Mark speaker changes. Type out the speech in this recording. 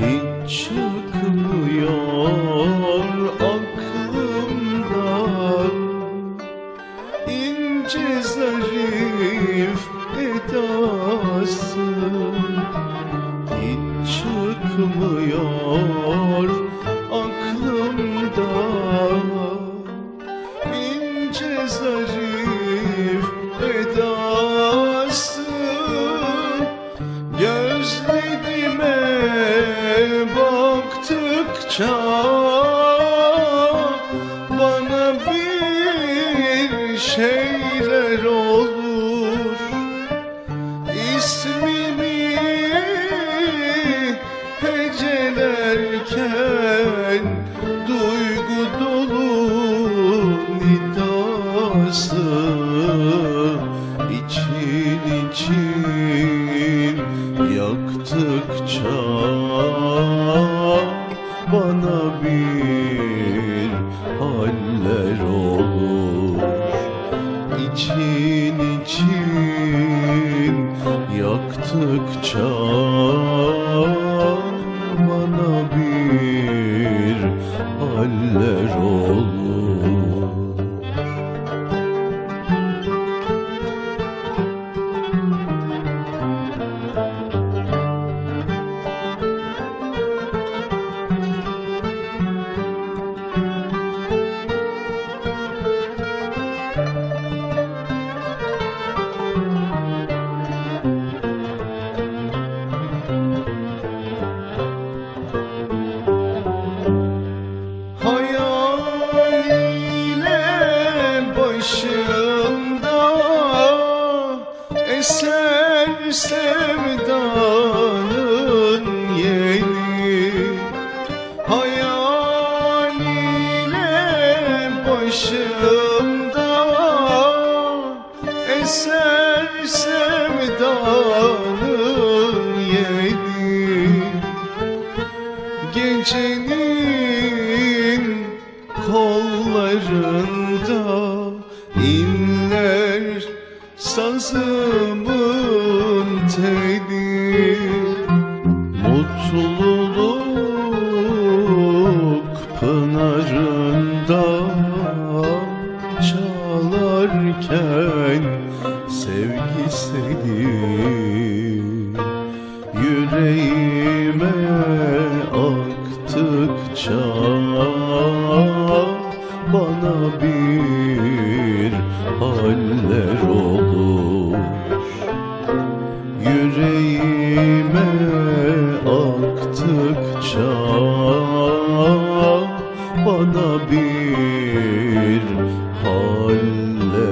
Speaker 1: hiç çıkmıyor aklımdan. İnce zarif edası. Hiç çıkmıyor. Baktıkça Bana bir şeyler olur. İsmini hecelerken Bana bir haller olur için için yaktıkça eser sevdanın yeni Hayaliyle başımda. Eser sevdanın yeni Gecenin kollarında inler sazımın teli Mutluluk pınarında çalarken sevgi seni Yüreğime aktıkça Bana bir haller olur Yüreğime aktıkça Bana bir haller